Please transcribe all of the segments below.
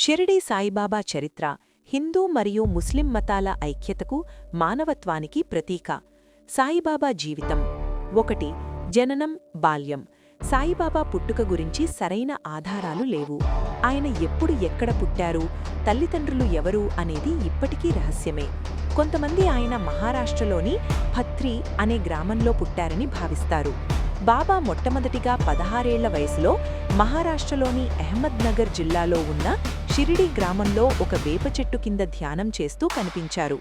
షిరిడీ సాయిబాబా చరిత్ర హిందూ మరియు ముస్లిం మతాల ఐక్యతకు మానవత్వానికి ప్రతీక. సాయిబాబా జీవితం. ఒకటి జననం బాల్యం. సాయిబాబా పుట్టుక గురించి సరైన ఆధారాలు లేవు. ఆయన ఎప్పుడు ఎక్కడ పుట్టారు? తల్లిదండ్రులు ఎవరు? అనేది ఇప్పటికీ రహస్యమే. కొంతమంది ఆయన మహారాష్ట్రలోని భత్రి అనే గ్రామంలో పుట్టారని భావిస్తారు. బాబా మొట్టమొదటిగా పదహారేళ్ళ వయసులో మహారాష్ట్రలోని అహ్మద్నగర్ జిల్లాలో ఉన్న షిరిడి గ్రామంలో ఒక వేప చెట్టు కింద ధ్యానం చేస్తూ కనిపించారు.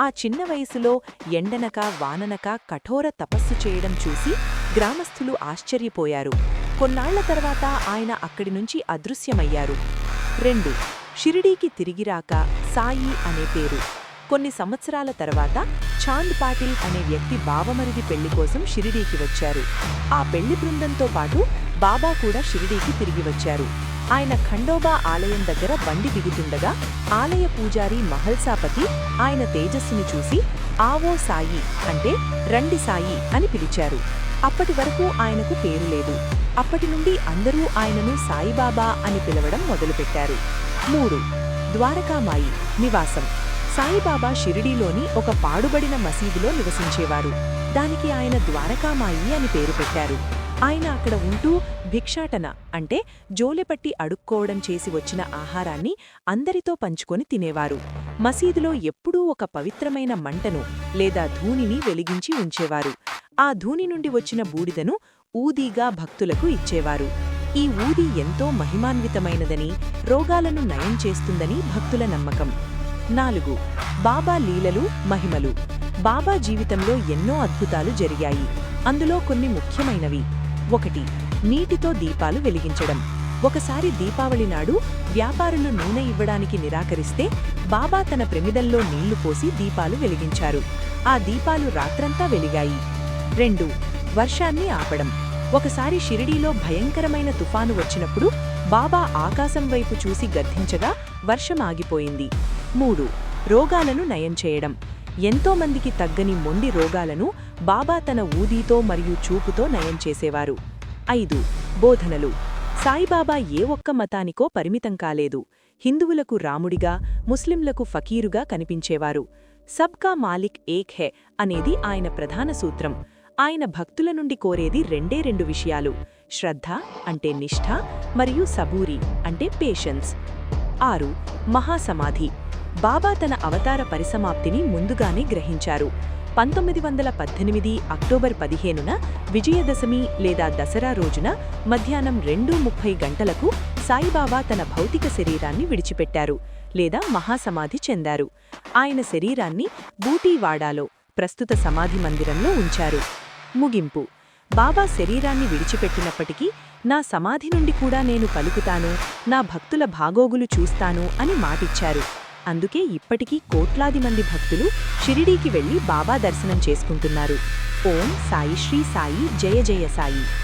ఆ చిన్న వయసులో ఎండనక వాననక కఠోర తపస్సు చేయడం చూసి గ్రామస్థులు ఆశ్చర్యపోయారు. కొన్నాళ్ళ తర్వాత ఆయన అక్కడి నుంచి అదృశ్యమయ్యారు. రెండు షిరిడీకి తిరిగిరాక సాయి అనే పేరు. కొన్ని సంవత్సరాల తర్వాత చాంద్ పాటిల్ అనే వ్యక్తి బావమరిది పెళ్ళి కోసం షిరిడీకి వచ్చారు. ఆ పెళ్ళి బృందంతో పాటు బాబా కూడా షిరిడీకి తిరిగి వచ్చారు. ఆయన ఖండోబా ఆలయం దగ్గర బండి దిగుతుండగా ఆలయ పూజారి మహల్సాపతి ఆయన తేజస్సుని చూసి ఆవో సాయి అంటే రండి సాయి అని పిలిచారు. అప్పటి వరకు ఆయనకు పేరు లేదు. అప్పటి నుండి అందరూ ఆయనను సాయిబాబా అని పిలవడం మొదలుపెట్టారు. మూడు ద్వారకామాయి నివాసం. సాయిబాబా షిరిడీలోని ఒక పాడుబడిన మసీదులో నివసించేవారు. దానికి ఆయన ద్వారకామాయి అని పేరు పెట్టారు. ఆయన అక్కడ ఉంటూ భిక్షాటన అంటే జోలెపట్టి అడుక్కోవడం చేసి వచ్చిన ఆహారాన్ని అందరితో పంచుకొని తినేవారు. మసీదులో ఎప్పుడూ ఒక పవిత్రమైన మంటను లేదా ధూనిని వెలిగించి ఉంచేవారు. ఆ ధూని నుండి వచ్చిన బూడిదను ఊదీగా భక్తులకు ఇచ్చేవారు. ఈ ఊది ఎంతో మహిమాన్వితమైనదని రోగాలను నయం చేస్తుందని భక్తుల నమ్మకం. నాలుగు బాబా లీలలు మహిమలు. బాబా జీవితంలో ఎన్నో అద్భుతాలు జరిగాయి. అందులో కొన్ని ముఖ్యమైనవి. ఒకటి నీటితో దీపాలు వెలిగించడం. ఒకసారి దీపావళి నాడు వ్యాపారులు నూనె ఇవ్వడానికి నిరాకరిస్తే బాబా తన ప్రమిదల్లో నీళ్ళు పోసి దీపాలు వెలిగించారు. ఆ దీపాలు రాత్రంతా వెలిగాయి. రెండు వర్షాన్ని ఆపడం. ఒకసారి షిరిడీలో భయంకరమైన తుఫాను వచ్చినప్పుడు బాబా ఆకాశం వైపు చూసి గద్దించగా వర్షం ఆగిపోయింది. మూడు రోగాలను నయం చేయడం. ఎంతోమందికి తగ్గని మొండి రోగాలను బాబా తన ఊదీతో మరియు చూపుతో నయం చేసేవారు. ఐదు బోధనలు. సాయిబాబా ఏ ఒక్క మతానికో పరిమితం కాలేదు. హిందువులకు రాముడిగా ముస్లింలకు ఫకీరుగా కనిపించేవారు. సబ్కా మాలిక్ ఏక్ హే అనేది ఆయన ప్రధాన సూత్రం. ఆయన భక్తుల నుండి కోరేది రెండే రెండు విషయాలు. శ్రద్ధ అంటే నిష్ఠ మరియు సబూరి అంటే పేషెన్స్. ఆరు మహాసమాధి. బాబా తన అవతార పరిసమాప్తిని ముందుగానే గ్రహించారు. పంతొమ్మిది వందల పద్దెనిమిది అక్టోబర్ పదిహేనున విజయదశమి లేదా దసరా రోజున మధ్యాహ్నం రెండు ముప్పై గంటలకు సాయిబాబా తన భౌతిక శరీరాన్ని విడిచిపెట్టారు లేదా మహాసమాధి చెందారు. ఆయన శరీరాన్ని బూటీవాడాలో ప్రస్తుత సమాధి మందిరంలో ఉంచారు. ముగింపు. బాబా శరీరాన్ని విడిచిపెట్టినప్పటికీ నా సమాధి నుండి కూడా నేను పలుకుతాను నా భక్తుల భాగోగులు చూస్తాను అని మాటిచ్చారు. అందుకే ఇప్పటికీ కోట్లాది మంది భక్తులు షిరిడీకి వెళ్ళి బాబా దర్శనం చేసుకుంటున్నారు. ఓం సాయి శ్రీ సాయి జయ జయ సాయి.